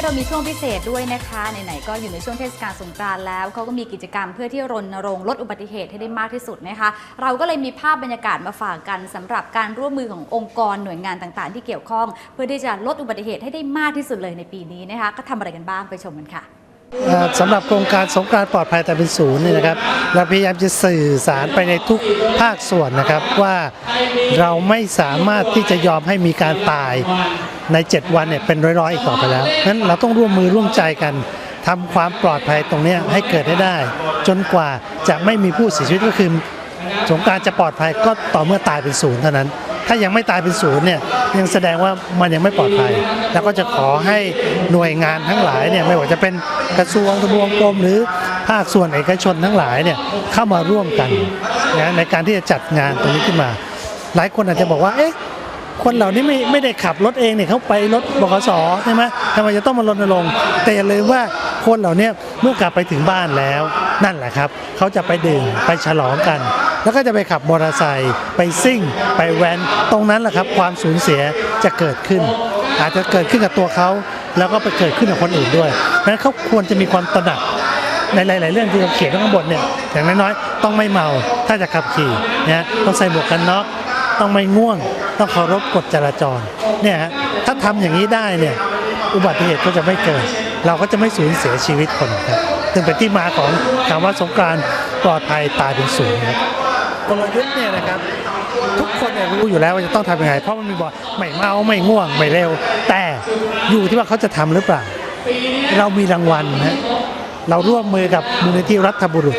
นี้เรามีช่วงพิเศษด้วยนะคะไหนๆก็อยู่ในช่วงเทศกาลสงกรานต์แล้วเขาก็มีกิจกรรมเพื่อที่รณรงค์ลดอุบัติเหตุให้ได้มากที่สุดนะคะ เราก็เลยมีภาพบรรยากาศมาฝากกันสำหรับการร่วมมือขององค์กรหน่วยงานต่างๆ ที่เกี่ยวข้อง เพื่อที่จะลดอุบัติเหตุให้ได้มากที่สุดเลยในปีนี้นะคะก็ทำอะไรกันบ้างไปชมกันค่ะ สำหรับโครงการสงกานต์ปลอดภัยแต่เป็นศูนย์นี่นะครับเราพยายามจะสื่อสารไปในทุกภาคส่วนนะครับว่าเราไม่สามารถที่จะยอมให้มีการตายใน 7 วันเนี่ยเป็นร้อยๆอีกต่อไปแล้วนั้นเราต้องร่วมมือร่วมใจกันทำความปลอดภัยตรงนี้ให้เกิดให้ได้ จนกว่าจะไม่มีผู้เสียชีวิตก็คือสงการจะปลอดภัยก็ต่อเมื่อตายเป็นศูนย์เท่านั้น ถ้ายังไม่ตายเป็นศูนย์เนี่ยยังแสดงว่ามันยังไม่ปลอดภัย แล้วก็จะขอให้หน่วยงานทั้งหลายเนี่ยไม่ว่าจะเป็นกระทรวงทบวงกรมหรือภาคส่วนเอกชนทั้งหลายเนี่ยเข้ามาร่วมกันนะในการที่จะจัดงานตรงนี้ขึ้นมา หลายคนอาจจะบอกว่าเอ๊ะคนเหล่านี้ไม่ไม่ได้ขับรถเองเนี่ยเขาไปรถบขสใช่ไหมทำไมจะต้องมารณรงค์แต่อย่าลืมว่า คนเหล่านี้เมื่อกลับไปถึงบ้านแล้วนั่นแหละครับ เขาจะไปดื่มไปฉลองกัน แล้วก็จะไปขับมอเตอร์ไซค์ไปซิ่ง ไปแว้นตรงนั้นแหละครับ ความสูญเสียจะเกิดขึ้น อาจจะเกิดขึ้นกับตัวเขาแล้วก็ไปเกิดขึ้นกับคนอื่นด้วยเพราะฉะนั้นเขาควรจะมีความตระหนักในหลาย ๆ เรื่องที่เราเขียนข้างบนเนี่ยอย่างน้อยๆต้องไม่เมาถ้าจะขับขี่นะต้องใส่หมวกกันน็อกต้องไม่ง่วง ต้องเคารพกฎจราจรเนี่ยฮะถ้าทำอย่างนี้ได้เนี่ยอุบัติเหตุก็จะไม่เกิด เราก็จะไม่สูญเสียชีวิตคนครับซึ่งเป็นที่มาของคำว่าสงกรานต์ปลอดภัยตายเป็นศูนย์ครับกลยุทธ์เนี่ยนะครับทุกคนเนี่ยรู้อยู่แล้วว่าจะต้องทำยังไง เพราะมันมีบอกไม่เมาไม่ง่วงไม่เร็ว แต่อยู่ที่ว่าเขาจะทำหรือเปล่า เรามีรางวัลนะเราร่วมมือกับมูลนิธิรัฐบุรุษ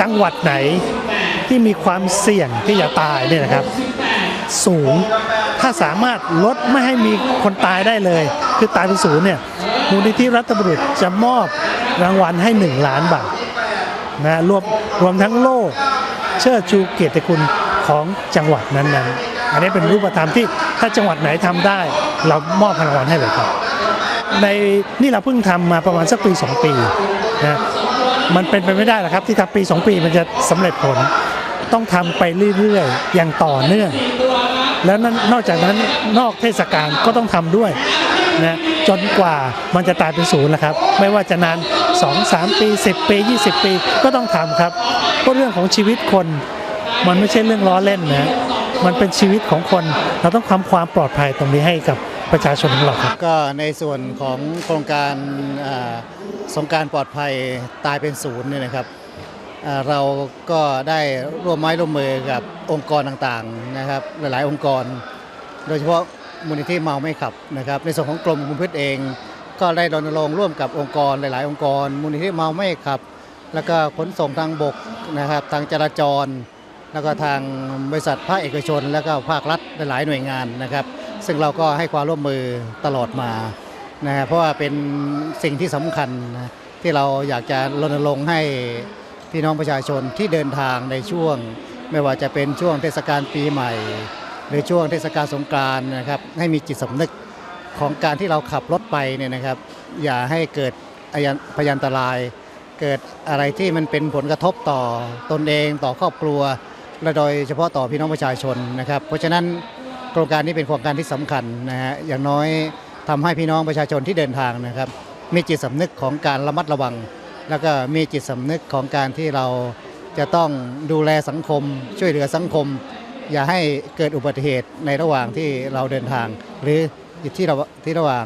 จังหวัดไหนที่มีความเสี่ยงที่จะตายเนี่ยนะครับ สูงถ้าสามารถลดไม่ให้มีคนตายได้เลย คือตายเป็นศูนย์เนี่ย มูลนิธิรัฐบุรุษจะมอบรางวัลให้ 1 ล้านบาทนะรวมรวมทั้งโล่เชิดชูเกียรติคุณของจังหวัดนั้นๆ อันนี้เป็นรูปธรรมที่ถ้าจังหวัดไหนทำได้ เรามอบรางวัลให้เลยครับ ในนี่เราเพิ่งทำมาประมาณสักปี 2 ปีนะมันเป็นไปไม่ได้หรอกครับ ที่ทำปี 2 ปีมันจะสำเร็จผลต้องทำไปเรื่อยๆ อย่างต่อเนื่อง แล้วนั้นนอกจากนั้นนอกเทศกาลก็ต้องทำด้วยนะ จนกว่ามันจะตายเป็นศูนย์นะครับ ไม่ว่าจะนาน 2 3 ปี 10 ปี 20 ปีก็ต้องทำครับเพราะเรื่องของชีวิตคนมันไม่ใช่เรื่องล้อเล่นนะมันเป็นชีวิตของคนเราต้องทำความปลอดภัยตรงนี้ให้กับประชาชนของเราครับก็ในส่วนของโครงการสงการปลอดภัยตายเป็นศูนย์เนี่ยนะครับเราก็ได้ร่วมไม้ร่วมมือกับองค์กรต่างๆนะครับ หลายๆองค์กร โดยเฉพาะ มูลนิธิเมาไม่ขับนะครับ ในส่วนของกรมคุมพืชเอง ก็ได้รณรงค์ร่วมกับองค์กรหลาย ๆ องค์กร มูลนิธิเมาไม่ขับ แล้วก็ขนส่งทางบกนะครับ ทางจราจร แล้วก็ทางบริษัทภาคเอกชน แล้วก็ภาครัฐหลายหน่วยงานนะครับ ซึ่งเราก็ให้ความร่วมมือตลอดมานะเพราะว่าเป็นสิ่งที่สำคัญนะที่เราอยากจะรณรงค์ให้พี่น้องประชาชนที่เดินทางในช่วง ไม่ว่าจะเป็นช่วงเทศกาลปีใหม่ หรือช่วงเทศกาลสงกรานนะครับ ให้มีจิตสำนึกของการที่เราขับรถไปเนี่ยนะครับ อย่าให้เกิดพยันตราย เกิดอะไรที่มันเป็นผลกระทบต่อตนเองต่อครอบครัว และโดยเฉพาะต่อพี่น้องประชาชนนะครับ เพราะฉะนั้นโครงการนี้เป็นโครงการที่สำคัญนะฮะอย่างน้อยทำให้พี่น้องประชาชนที่เดินทางนะครับ มีจิตสำนึกของการระมัดระวัง แล้วก็มีจิตสำนึกของการที่เราจะต้องดูแลสังคม ช่วยเหลือสังคม อย่าให้เกิดอุบัติเหตุในระหว่างที่เราเดินทาง หรือที่เราที่ระหว่าง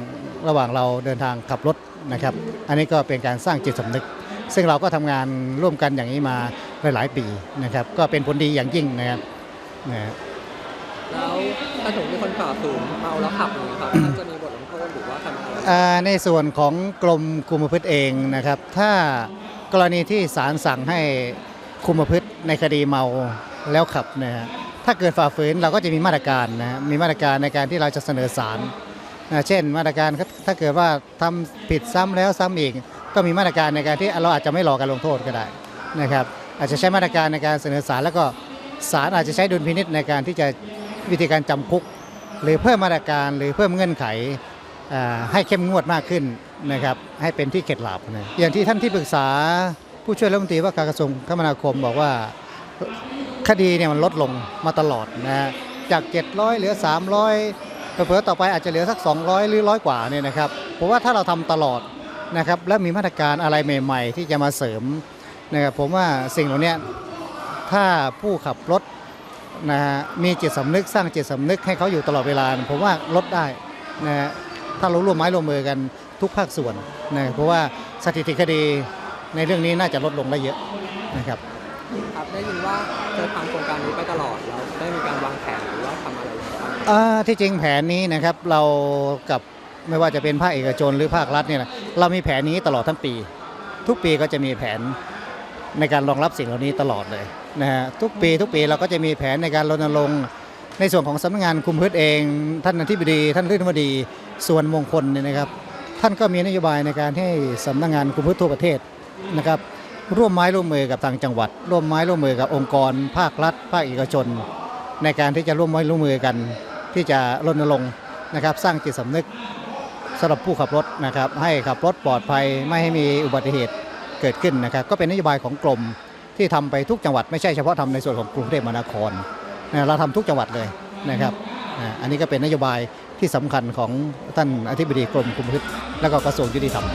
ระหว่างเราเดินทางขับรถนะครับ อันนี้ก็เป็นการสร้างจิตสำนึก ซึ่งเราก็ทำงานร่วมกันอย่างนี้มาหลาย ๆ ปีนะครับ ก็เป็นผลดีอย่างยิ่งนะครับนะฮะแล้วถ้าถึงมีคนฝ่าฝืนเมาแล้วขับอย่างนี้ครับมันจะมีบทลงโทษหรือว่าทำอะไรอ่าในส่วนของกรมคุมประพฤติเองนะครับ ถ้ากรณีที่ศาลสั่งให้คุมประพฤติในคดีเมาแล้วขับนะฮะ ถ้าเกิดฝ่าฝืนเราก็จะมีมาตรการนะฮะมีมาตรการในการที่เราจะเสนอศาลนะเช่นมาตรการถ้าเกิดว่าทำผิดซ้ำแล้วซ้ำอีก ก็มีมาตรการในการที่เราอาจจะไม่รอการลงโทษก็ได้นะครับ อาจจะใช้มาตรการในการเสนอศาลแล้วก็ศาลอาจจะใช้ดุลพินิษในการที่จะวิธีการจำคุก หรือเพิ่มมาตรการหรือเพิ่มเงื่อนไขให้เข้มงวดมากขึ้นนะครับให้เป็นที่เข็ดหลาบนะอย่างที่ท่านที่ปรึกษาผู้ช่วยรัฐมนตรีว่าการกระทรวงคมนาคมบอกว่า คดีเนี่ยมันลดลงมาตลอดนะฮะจาก 700 เหลือ 300เผลอๆต่อไปอาจจะเหลือสัก 200 หรือร้อยกว่าเนี่ยนะครับผมว่าถ้าเราทำตลอดนะครับและมีมาตรการอะไรใหม่ ๆ ที่จะมาเสริมนะครับผมว่าสิ่งเหล่านี้ถ้าผู้ขับรถนะฮะมีจิตสำนึกสร้างจิตสำนึกให้เขาอยู่ตลอดเวลา ผมว่าลดได้นะฮะถ้าเราร่วมไม้ร่วมมือกันทุกภาคส่วนนะเพราะว่าสถิติคดีในเรื่องนี้น่าจะลดลงได้เยอะนะครับ ครับได้ยินว่าจะทำโครงการนี้ไปตลอดแล้วได้มีการวางแผนหรือว่าทำอะไรอย่างไรบ้างอ่าที่จริงแผนนี้นะครับเรากับไม่ว่าจะเป็นภาคเอกชนหรือภาครัฐเนี่ยนะเรามีแผนนี้ตลอดทั้งปี ทุกปีก็จะมีแผนในการรองรับสิ่งเหล่านี้ตลอดเลยนะฮะทุกปีทุกปีเราก็จะมีแผนในการรณรงค์ในส่วนของสำนักงานคุมพืชเอง ท่านอธิบดี ท่านฤทธิบดีส่วนมงคลเนี่ยนะครับ ท่านก็มีนโยบายในการให้สำนักงานคุมพืชทั่วประเทศนะครับ ร่วมไม้ร่วมมือกับทางจังหวัด ร่วมไม้ร่วมมือกับองค์กร ภาครัฐ ภาคเอกชน ในการที่จะร่วมไม้ร่วมมือกัน ที่จะรณรงค์นะครับ สร้างจิตสำนึกสำหรับผู้ขับรถนะครับ ให้ขับรถปลอดภัยไม่ให้มีอุบัติเหตุเกิดขึ้นนะครับ ก็เป็นนโยบายของกรมที่ทำไปทุกจังหวัดไม่ใช่เฉพาะทำในส่วนของกรุงเทพมหานครนะเราทำทุกจังหวัดเลยนะครับอันนี้ก็เป็นนโยบายที่สำคัญของท่านอธิบดีกรมคุมพฤติและก็กระทรวงยุติธรรม